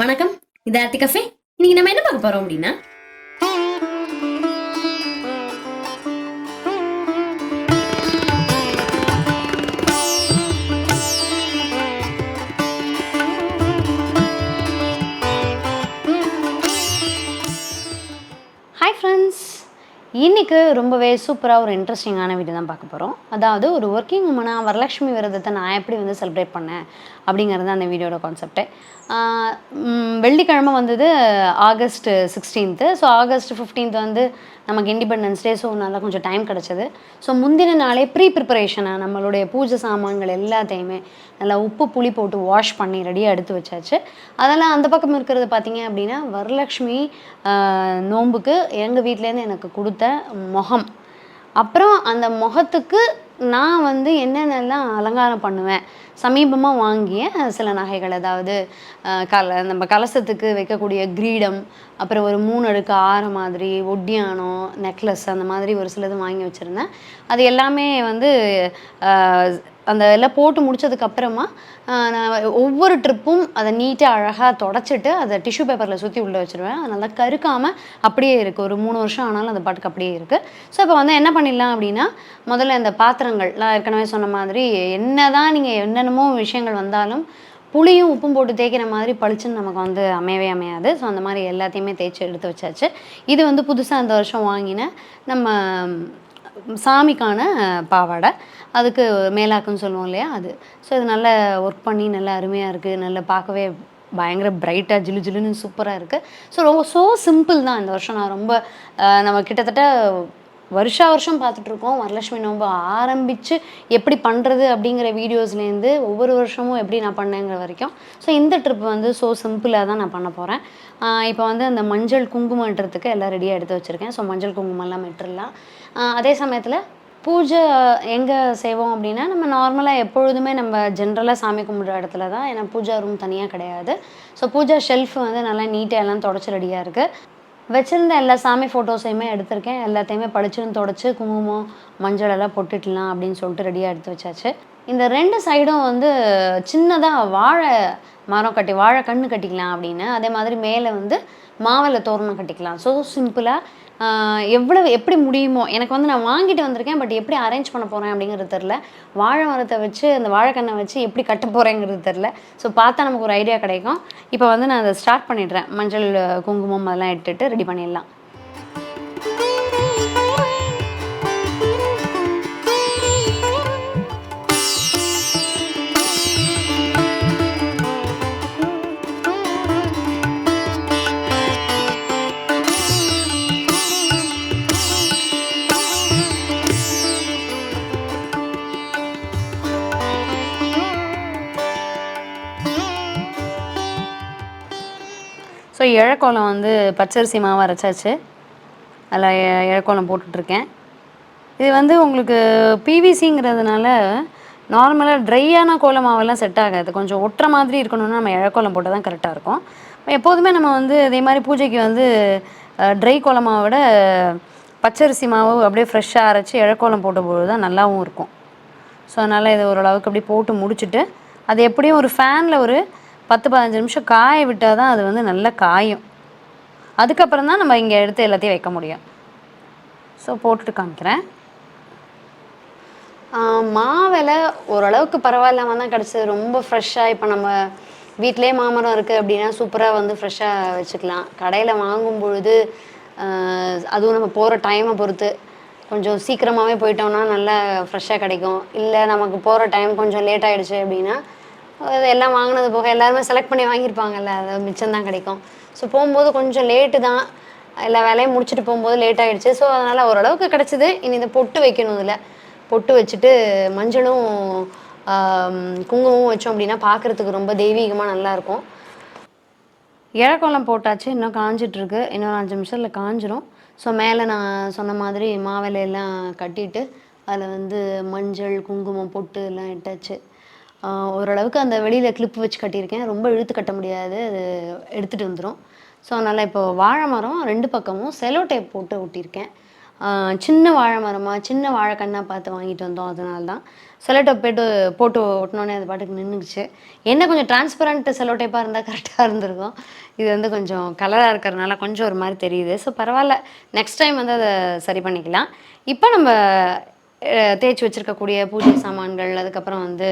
வணக்கம். இது ஆர்த்தி கஃபே. இன்னைக்கு நம்ம என்ன பார்க்க போறோம் அப்படின்னா? ஹாய் ஃப்ரெண்ட்ஸ் இன்னைக்கு ரொம்பவே சூப்பராக ஒரு இன்ட்ரெஸ்டிங்கான வீடியோ தான் பார்க்க போகிறோம் அதாவது ஒரு ஒர்க்கிங் உமனாக வரலட்சுமி விரதத்தை நான் எப்படி வந்து செலிப்ரேட் பண்ணேன்? அப்படிங்கிறது அந்த வீடியோட கான்செப்ட்டு வெள்ளிக்கிழமை வந்தது August sixteenth so August fifteenth வந்து நமக்கு இண்டிபெண்டன்ஸ் டே ஸோ நல்லா கொஞ்சம் டைம் கிடச்சிது. ஸோ முந்தின நாளே ப்ரீ ப்ரிப்பரேஷனாக நம்மளுடைய பூஜை சாமான்கள் எல்லாத்தையுமே நல்லா உப்பு புளி போட்டு வாஷ் பண்ணி ரெடியாக எடுத்து வச்சாச்சு. அதெல்லாம் அந்த பக்கம் இருக்கிறது பார்த்தீங்க அப்படின்னா வரலக்ஷ்மி நோம்புக்கு நோன்புக்கு எங்கள் வீட்டிலேருந்து எனக்கு கொடுத்த முகம். அப்புறம் அந்த முகத்துக்கு நான் வந்து என்னென்னலாம் அலங்காரம் பண்ணுவேன். சமீபமாக வாங்கிய சில நகைகள் அதாவது கல நம்ம கலசத்துக்கு வைக்கக்கூடிய கிரீடம் அப்புறம் ஒரு மூணு அடுக்கு ஆறு மாதிரி ஒட்டியானம் நெக்லஸ் அந்த மாதிரி ஒரு சிலது வாங்கி வச்சுருந்தேன். அது எல்லாமே வந்து அந்த எல்லாம் போட்டு முடிச்சதுக்கப்புறமா நான் ஒவ்வொரு ட்ரிப்பும் அதை நீட்டாக அழகாக தொடச்சிட்டு அதை டிஷ்யூ பேப்பரில் சுற்றி உள்ளே வச்சுருவேன். அது நல்லா கருக்காமல் அப்படியே இருக்குது ஒரு மூணு வருஷம் ஆனாலும் அந்த பாட்டுக்கு அப்படியே இருக்குது ஸோ இப்போ வந்து என்ன பண்ணிடலாம் அப்படின்னா முதல்ல இந்த பாத்திரங்கள் நான் ஏற்கனவே சொன்ன மாதிரி என்ன தான் நீங்கள் என்னென்னமோ விஷயங்கள் வந்தாலும் புளியும் உப்பும் போட்டு தேய்க்கிற மாதிரி பளிச்சுன்னு நமக்கு வந்து அமையவே அமையாது. ஸோ அந்த மாதிரி எல்லாத்தையுமே தேய்ச்சி எடுத்து வச்சாச்சு. இது வந்து புதுசாக அந்த வருஷம் வாங்கின நம்ம சாமிக்கான பாவாடை. அதுக்கு மேலாக்குன்னு சொல்லுவோம் இல்லையா அது. ஸோ இது நல்லா ஒர்க் பண்ணி நல்லா அருமையாக இருக்குது நல்லா பார்க்கவே பயங்கர பிரைட்டாக ஜிலு ஜிலுன்னு சூப்பராக இருக்குது ஸோ ரொம்ப ஸோ சிம்பிள் தான் இந்த வருஷம். நான் ரொம்ப நம்ம கிட்டத்தட்ட வருஷா வருஷம் பார்த்துட்ருக்கோம். வரலட்சுமி நோன்பு ஆரம்பித்து எப்படி பண்ணுறது அப்படிங்கிற வீடியோஸ்லேருந்து ஒவ்வொரு வருஷமும் எப்படி நான் பண்ணேங்கிற வரைக்கும். ஸோ இந்த ட்ரிப் வந்து ஸோ சிம்பிளாக தான் நான் பண்ண போகிறேன் இப்போ வந்து அந்த மஞ்சள் குங்குமன்றதுக்கு எல்லாம் ரெடியாக எடுத்து வச்சுருக்கேன். ஸோ மஞ்சள் குங்குமம்லாம் விட்டுறலாம். அதே சமயத்தில் பூஜை எங்கே செய்வோம் அப்படின்னா நம்ம நார்மலாக எப்பொழுதுமே நம்ம ஜென்ரலாக சாமி கும்பிட்ற இடத்துல தான். ஏன்னா பூஜா ரூம் தனியாக கிடையாது. ஸோ பூஜா ஷெல்ஃப் வந்து நல்லா நீட்டாக எல்லாம் தொடச்சி ரெடியாக இருக்குது வச்சுருந்த எல்லா சாமி ஃபோட்டோஸையுமே எடுத்திருக்கேன். எல்லாத்தையுமே படிச்சுன்னு தொடச்சி குங்குமம் மஞ்சள் எல்லாம் பொட்டுட்டலாம் அப்படின்னு சொல்லிட்டு ரெடியாக எடுத்து வச்சாச்சு. இந்த ரெண்டு சைடும் வந்து சின்னதாக வாழை மரம் கட்டி வாழை கண்ணு கட்டிக்கலாம் அப்படின்னு. அதே மாதிரி மேலே வந்து மாவில் தோரணம் கட்டிக்கலாம். ஸோ சிம்பிளாக எவ்வளவு எப்படி முடியுமோ எனக்கு வந்து நான் வாங்கிட்டு வந்திருக்கேன் பட் எப்படி அரேஞ்ச் பண்ண போகிறேன் அப்படிங்கிறது தெரில வாழை மரத்தை வச்சு அந்த வாழைக்கண்ணை வச்சு எப்படி கட்ட போகிறேங்கிறது தெரில ஸோ பார்த்தா நமக்கு ஒரு ஐடியா கிடைக்கும். இப்போ வந்து நான் அதை ஸ்டார்ட் பண்ணிடுறேன். மஞ்சள் குங்குமம் அதெல்லாம் இட்டுட்டு ரெடி பண்ணிடலாம். ஸோ இழக்கோலம் வந்து பச்சரிசி மாவு அரைச்சாச்சு. அதில் இழக்கோலம் போட்டுட்ருக்கேன். இது வந்து உங்களுக்கு பிவிசிங்கிறதுனால நார்மலாக ட்ரையான கோலம் மாவெல்லாம் செட் ஆகாது. கொஞ்சம் ஒட்டுற மாதிரி இருக்கணும்னா நம்ம இழக்கோலம் போட்டால் தான் கரெக்டாக இருக்கும். எப்போதுமே நம்ம வந்து இதே மாதிரி பூஜைக்கு வந்து ட்ரை கோலம் மாவை விட பச்சரிசி மாவு அப்படியே ஃப்ரெஷ்ஷாக அரைச்சி இழக்கோலம் போட்டபோது தான் நல்லாவும் இருக்கும். ஸோ அதனால் இது ஓரளவுக்கு அப்படி போட்டு முடிச்சுட்டு அது எப்படியும் ஒரு ஃபேனில் ஒரு பத்து பதினஞ்சு நிமிஷம் காய விட்டால் தான் அது வந்து நல்லா காயும். அதுக்கப்புறம் தான் நம்ம இங்கே எடுத்து எல்லாத்தையும் வைக்க முடியும். ஸோ போட்டுட்டு காமிக்கிறேன். மாவில் ஓரளவுக்கு பரவாயில்லாமல் தான் கிடச்சிது. ரொம்ப ஃப்ரெஷ்ஷாக இப்போ நம்ம வீட்டிலே மாமரம் இருக்குது அப்படின்னா சூப்பராக வந்து ஃப்ரெஷ்ஷாக வச்சுக்கலாம். கடையில் வாங்கும் பொழுது அதுவும் நம்ம போகிற டைமை பொறுத்து கொஞ்சம் சீக்கிரமாகவே போயிட்டோம்னா நல்லா ஃப்ரெஷ்ஷாக கிடைக்கும். இல்லை நமக்கு போகிற டைம் கொஞ்சம் லேட் ஆகிடுச்சு அப்படின்னா எல்லாம் வாங்கினது போக எல்லாருமே செலக்ட் பண்ணி வாங்கியிருப்பாங்கல்ல அது மிச்சம் தான் கிடைக்கும். ஸோ போகும்போது கொஞ்சம் லேட்டு தான். எல்லா வேலையும் முடிச்சுட்டு போகும்போது லேட் ஆகிடுச்சு ஸோ அதனால் ஓரளவுக்கு கிடச்சிது. இனி இந்த பொட்டு வைக்கணும் இதில். பொட்டு வச்சுட்டு மஞ்சளும் குங்குமமும் வச்சோம் அப்படின்னா பார்க்குறதுக்கு ரொம்ப தெய்வீகமாக நல்லாயிருக்கும் இழக்கோலம் போட்டாச்சு. இன்னும் காஞ்சிட்ருக்கு. இன்னும் அஞ்சு நிமிஷத்தில் காஞ்சிரும். ஸோ மேலே நான் சொன்ன மாதிரி மாவிலையெல்லாம் கட்டிட்டு அதில் வந்து மஞ்சள் குங்குமம் பொட்டு எல்லாம் இட்டாச்சு. ஓரளவுக்கு அந்த வெளியில் கிளிப்பு வச்சு கட்டியிருக்கேன். ரொம்ப இழுத்து கட்ட முடியாது. அது எடுத்துகிட்டு வந்துடும் ஸோ அதனால் இப்போ வாழை மரம் ரெண்டு பக்கமும் செலோ டேப் போட்டு ஒட்டியிருக்கேன். சின்ன வாழை மரமாக சின்ன வாழைக்கண்ணாக பார்த்து வாங்கிட்டு வந்தோம் அதனால தான் டேப் போட்டு போட்டு ஒட்டினோடனே அது பாட்டுக்கு நின்றுச்சு என்ன கொஞ்சம் டிரான்ஸ்பரண்ட் செலோடைப்பாக இருந்தால் கரெக்டாக இருந்திருக்கும். இது வந்து கொஞ்சம் கலராக இருக்கிறதுனால கொஞ்சம் ஒரு மாதிரி தெரியுது. ஸோ பரவாயில்ல. நெக்ஸ்ட் டைம் வந்து அதை சரி பண்ணிக்கலாம். இப்போ நம்ம தேய்ச்சி வச்சுருக்கக்கூடிய பூஜை சாமான்கள் அதுக்கப்புறம் வந்து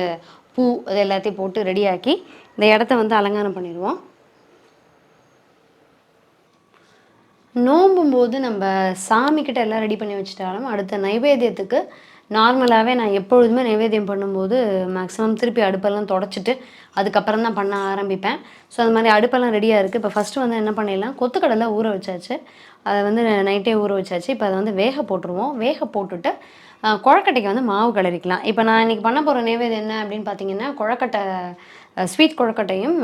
பூ அது எல்லாத்தையும் போட்டு ரெடியாக்கி இந்த இடத்த வந்து அலங்காரம் பண்ணிடுவோம். நோம்பும் போது நம்ம சாமிக்கிட்ட எல்லாம் ரெடி பண்ணி வச்சுட்டாலும் அடுத்த நைவேத்தியத்துக்கு நார்மலாகவே நான் எப்பொழுதுமே நைவேத்தியம் பண்ணும்போது மேக்ஸிமம் திருப்பி அடுப்பெல்லாம் தொடச்சிட்டு அதுக்கப்புறம் தான் பண்ண ஆரம்பிப்பேன். ஸோ அது மாதிரி அடுப்பெல்லாம் ரெடியாக இருக்குது இப்போ ஃபஸ்ட்டு வந்து என்ன பண்ணிடலாம்? கொத்துக்கடலை ஊற வச்சாச்சு. அதை வந்து நைட்டே ஊற வச்சாச்சு. இப்போ அதை வந்து வேக போட்டுருவோம். வேக போட்டுட்டு கொழக்கட்டைக்கு வந்து மாவு கிளறிக்கலாம். இப்போ நான் இன்றைக்கி பண்ண போகிற நைவேத்தியம் என்ன அப்படின்னு பார்த்தீங்கன்னா கொழக்கட்டை ஸ்வீட் கொழக்கட்டையும்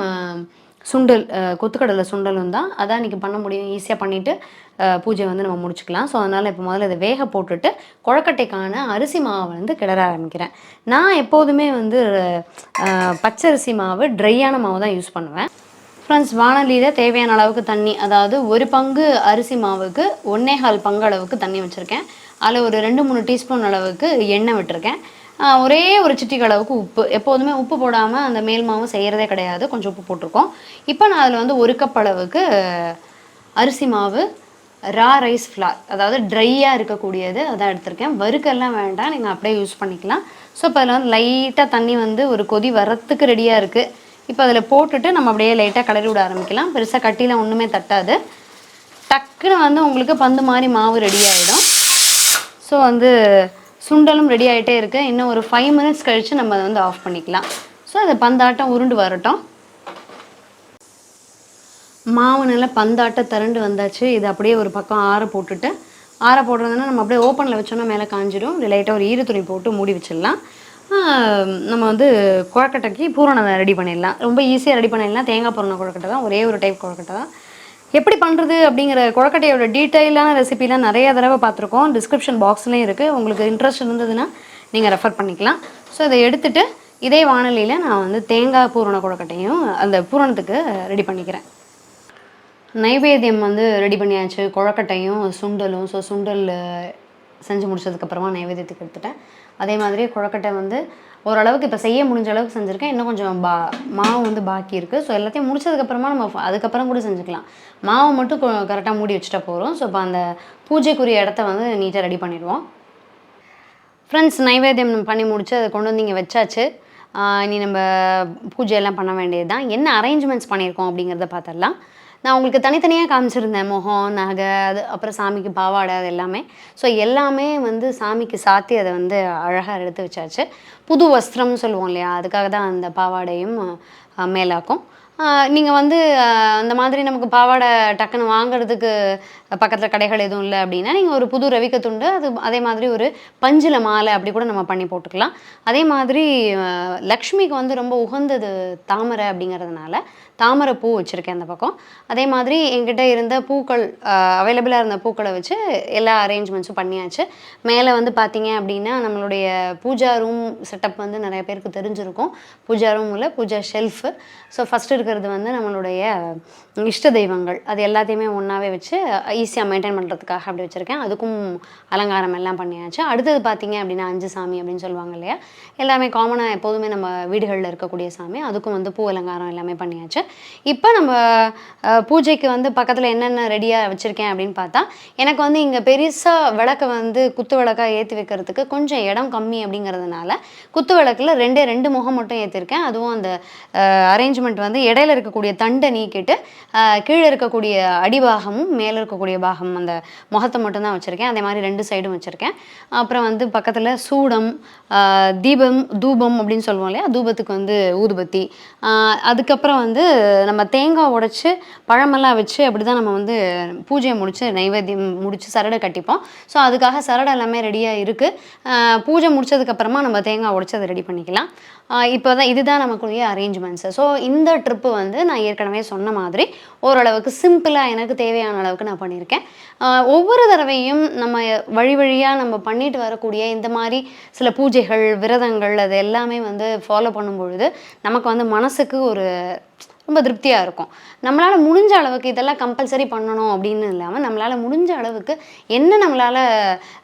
சுண்டல் கொத்துக்கடலை சுண்டலும் தான். அதான் இன்றைக்கி பண்ண முடியும். ஈஸியாக பண்ணிவிட்டு பூஜை வந்து நம்ம முடிச்சுக்கலாம். ஸோ அதனால் இப்போ முதல்ல இதை வேக போட்டுட்டு குழக்கட்டைக்கான அரிசி மாவை வந்து கிளற ஆரம்பிக்கிறேன். நான் எப்போதுமே வந்து பச்சரிசி மாவு ட்ரையான மாவு தான் யூஸ் பண்ணுவேன். ஃப்ரெண்ட்ஸ் வானொலியில் தேவையான அளவுக்கு தண்ணி அதாவது ஒரு பங்கு அரிசி மாவுக்கு ஒன்னேகால் பங்கு அளவுக்கு தண்ணி வச்சுருக்கேன். அதில் ஒரு ரெண்டு மூணு டீஸ்பூன் அளவுக்கு எண்ணெய் விட்டுருக்கேன். ஒரே ஒரு சிட்டிக்கு அளவுக்கு உப்பு. எப்போதுமே உப்பு போடாமல் அந்த மேல் மாவு செய்கிறதே கிடையாது. கொஞ்சம் உப்பு போட்டிருக்கோம். இப்போ நான் அதில் வந்து ஒரு கப் அளவுக்கு அரிசி மாவு ரா ரைஸ் ஃப்ளார் அதாவது ட்ரையாக இருக்கக்கூடியது அதான் எடுத்திருக்கேன். வறுக்கெல்லாம் வேண்டாம். நீங்கள் அப்படியே யூஸ் பண்ணிக்கலாம். ஸோ இப்போ அதில் வந்து லைட்டாக தண்ணி வந்து ஒரு கொதி வரத்துக்கு ரெடியாக இருக்குது இப்போ அதில் போட்டுட்டு நம்ம அப்படியே லைட்டாக கிளறி விட ஆரம்பிக்கலாம். பெருசாக கட்டிலாம் ஒன்றுமே தட்டாது. டக்குன்னு வந்து உங்களுக்கு பந்து மாதிரி மாவு ரெடி ஆகிடும் ஸோ வந்து சுண்டலும் ரெடி ஆகிட்டே இருக்குது இன்னும் ஒரு ஃபைவ் மினிட்ஸ் கழித்து நம்ம அதை வந்து ஆஃப் பண்ணிக்கலாம். ஸோ அது பந்தாட்டம் உருண்டு வரட்டும். மாவு நல்லா பந்தாட்டம் திரண்டு வந்தாச்சு. இது அப்படியே ஒரு பக்கம் ஆற போட்டுட்டு ஆற போடுறதுன்னா நம்ம அப்படியே ஓப்பனில் வச்சோன்னா மேலே காஞ்சிடும் லைட்டாக ஒரு ஈரத்துணி போட்டு மூடி வச்சிடலாம். நம்ம வந்து கொழக்கட்டைக்கு பூரணம் ரெடி பண்ணிடலாம். ரொம்ப ஈஸியாக ரெடி பண்ணிடலாம். தேங்காய் பூரண கொழக்கட்டை தான். ஒரே ஒரு டைப் கொழக்கட்டை தான். எப்படி பண்ணுறது அப்படிங்கிற கொழக்கட்டையோட டீட்டெயிலான ரெசிபிலாம் நிறைய தடவை பார்த்துருக்கோம். டிஸ்கிரிப்ஷன் பாக்ஸ்லேயும் இருக்குது உங்களுக்கு இன்ட்ரெஸ்ட் இருந்ததுன்னா நீங்கள் ரெஃபர் பண்ணிக்கலாம். ஸோ இதை எடுத்துட்டு இதே வானொலியில் நான் வந்து தேங்காய் பூரண கொழக்கட்டையும் அந்த பூரணத்துக்கு ரெடி பண்ணிக்கிறேன். நைவேத்தியம் வந்து ரெடி பண்ணியாச்சு. கொழக்கட்டையும் சுண்டலும். ஸோ சுண்டல் செஞ்சு முடிச்சதுக்கப்புறமா நைவேத்தியத்துக்கு எடுத்துட்டேன் அதே மாதிரி குழக்கட்டை வந்து ஓரளவுக்கு இப்போ செய்ய முடிஞ்ச அளவுக்கு செஞ்சுருக்கேன். இன்னும் கொஞ்சம் பா மாவு வந்து பாக்கி இருக்குது ஸோ எல்லாத்தையும் முடிச்சதுக்கப்புறமா நம்ம அதுக்கப்புறம் கூட செஞ்சுக்கலாம். மாவை மட்டும் கரெக்டாக மூடி வச்சுட்டா போகிறோம் ஸோ இப்போ அந்த பூஜைக்குரிய இடத்த வந்து நீட்டாக ரெடி பண்ணிடுவோம். ஃப்ரெண்ட்ஸ் நைவேத்தியம் பண்ணி முடிச்சு அதை கொண்டு வந்து இங்கே வச்சாச்சு. இனி நம்ம பூஜையெல்லாம் பண்ண வேண்டியது தான் என்ன அரேஞ்ச்மெண்ட்ஸ் பண்ணியிருக்கோம் அப்படிங்கிறத பார்த்துடலாம். நான் உங்களுக்கு தனித்தனியாக காமிச்சிருந்தேன். முகம் நகை அது அப்புறம் சாமிக்கு பாவாடை அது எல்லாமே. ஸோ எல்லாமே வந்து சாமிக்கு சாத்தி அதை வந்து அழகாக எடுத்து வச்சாச்சு. புது வஸ்திரம்னு சொல்லுவோம் இல்லையா? அதுக்காக தான் அந்த பாவாடையும் மேலாக்கும். நீங்கள் வந்து அந்த மாதிரி நமக்கு பாவாடை டக்குன்னு வாங்குறதுக்கு பக்கத்தில் கடைகள் எதுவும் இல்லை அப்படின்னா நீங்கள் ஒரு புது ரவிக்க துண்டு அது அதே மாதிரி ஒரு பஞ்சில் மாலை அப்படி கூட நம்ம பண்ணி போட்டுக்கலாம். அதே மாதிரி லக்ஷ்மிக்கு வந்து ரொம்ப உகந்தது தாமரை அப்படிங்கிறதுனால தாமரை பூ வச்சுருக்கேன் அந்த பக்கம். அதே மாதிரி என்கிட்ட இருந்த பூக்கள் அவைலபிளாக இருந்த பூக்களை வச்சு எல்லா அரேஞ்ச்மெண்ட்ஸும் பண்ணியாச்சு. மேலே வந்து பார்த்தீங்க அப்படின்னா நம்மளுடைய பூஜா ரூம் செட்டப் வந்து நிறைய பேருக்கு தெரிஞ்சிருக்கும். பூஜா ரூமில் பூஜா ஷெல்ஃபு ஸோ ஃபஸ்ட்டு இருக்கிறது வந்து நம்மளுடைய இஷ்ட தெய்வங்கள். அது எல்லாத்தையுமே ஒன்றாவே வச்சு ஈஸியாக மெயின்டைன் பண்ணுறதுக்காக அப்படி வச்சுருக்கேன். அதுக்கும் அலங்காரம் எல்லாம் பண்ணியாச்சு. அடுத்தது பார்த்தீங்க அப்படின்னா அஞ்சு சாமி அப்படின்னு சொல்லுவாங்க இல்லையா? எல்லாமே காமனாக எப்போதுமே நம்ம வீடுகளில் இருக்கக்கூடிய சாமி. அதுக்கும் வந்து பூ அலங்காரம் எல்லாமே பண்ணியாச்சு. இப்போ நம்ம பூஜைக்கு வந்து பக்கத்தில் என்னென்ன ரெடியாக வச்சுருக்கேன் அப்படின்னு பார்த்தா எனக்கு வந்து இங்கே பெருசாக விளக்கை வந்து குத்து விளக்காக ஏற்றி வைக்கிறதுக்கு கொஞ்சம் இடம் கம்மி அப்படிங்கிறதுனால குத்து விளக்கில் ரெண்டே ரெண்டு முகம் மட்டும் ஏற்றிருக்கேன் அதுவும் அந்த அரேஞ்ச்மெண்ட் வந்து இடையில இருக்கக்கூடிய தண்டை நீக்கிட்டு கீழே இருக்கக்கூடிய அடிபாகமும் மேலே இருக்கக்கூடிய பாகம் அந்த முகத்தை மட்டும்தான் வச்சுருக்கேன். அதே மாதிரி ரெண்டு சைடும் வச்சுருக்கேன். அப்புறம் வந்து பக்கத்தில் சூடம் தீபம் தூபம் அப்படின்னு சொல்லுவோம் இல்லையா? தூபத்துக்கு வந்து ஊதுபத்தி அதுக்கப்புறம் வந்து நம்ம தேங்காய் உடைச்சு பழமெல்லாம் வச்சு அப்படி தான் நம்ம வந்து பூஜையை முடித்து நைவேத்தியம் முடித்து சரடை கட்டிப்போம். ஸோ அதுக்காக சரடை எல்லாமே ரெடியாக இருக்குது பூஜை முடிச்சதுக்கப்புறமா நம்ம தேங்காய் உடைச்சு அதை ரெடி பண்ணிக்கலாம். இப்போ தான் இதுதான் நமக்குரிய அரேஞ்ச்மெண்ட்ஸு ஸோ இந்த ட்ரிப்பு வந்து நான் ஏற்கனவே சொன்ன மாதிரி ஓரளவுக்கு சிம்பிளாக எனக்கு தேவையான அளவுக்கு நான் பண்ணியிருக்கேன். ஒவ்வொரு தடவையும் நம்ம வழி வழியாக நம்ம பண்ணிட்டு வரக்கூடிய இந்த மாதிரி சில பூஜைகள் விரதங்கள் அது எல்லாமே வந்து ஃபாலோ பண்ணும் பொழுது நமக்கு வந்து மனசுக்கு ஒரு ரொம்ப திருப்தியாக இருக்கும். நம்மளால் முடிஞ்ச அளவுக்கு இதெல்லாம் கம்பல்சரி பண்ணணும் அப்படின்னு இல்லாமல் நம்மளால் முடிஞ்ச அளவுக்கு என்ன நம்மளால்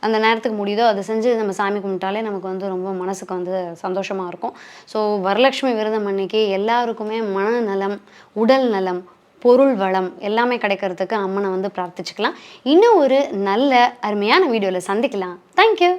அந்த நேரத்துக்கு முடியுதோ அதை செஞ்சு நம்ம சாமி கும்பிட்டாலே நமக்கு வந்து ரொம்ப மனசுக்கு வந்து சந்தோஷமாக இருக்கும். ஸோ வரலட்சுமி விரதம் அன்னைக்கு எல்லாருக்குமே மனநலம் உடல் நலம் பொருள் வளம் எல்லாமே கிடைக்கிறதுக்கு அம்மனை வந்து பிரார்த்திச்சுக்கலாம். இன்னும் ஒரு நல்ல அருமையான வீடியோவில் சந்திக்கலாம். தேங்க்யூ